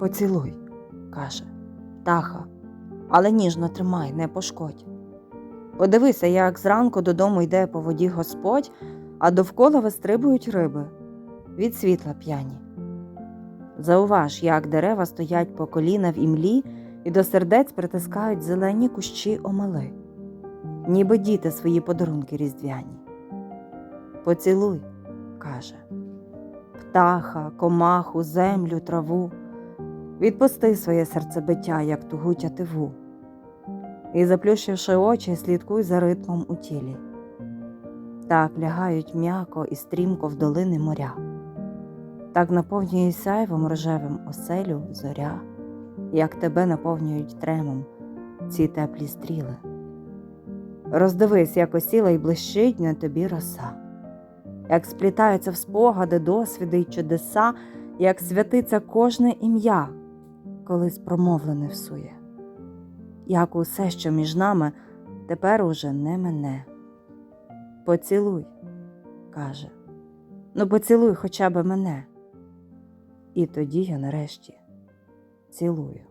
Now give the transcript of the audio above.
Поцілуй, каже, птаха, але ніжно тримай, не пошкодь. Подивися, як зранку додому йде по воді Господь, а довкола вистрибують риби від світла п'яні. Зауваж, як дерева стоять по коліна в імлі і до сердець притискають зелені кущі омели, ніби діти свої подарунки різдвяні. Поцілуй, каже, птаха, комаху, землю, траву, відпусти своє серцебиття, як тугу тятиву, і, заплющивши очі, слідкуй за ритмом у тілі. Так лягають м'яко і стрімко в долини моря. Так наповнює сяйвом рожевим оселю зоря, як тебе наповнюють тремом ці теплі стріли. Роздивись, як осіла й блищить на тобі роса, як сплітаються в спогади, досвіди й чудеса, як святиться кожне ім'я, колись промовлене всує, як усе, що між нами, тепер уже не мене. Поцілуй, каже, ну поцілуй хоча б мене. І тоді я нарешті цілую.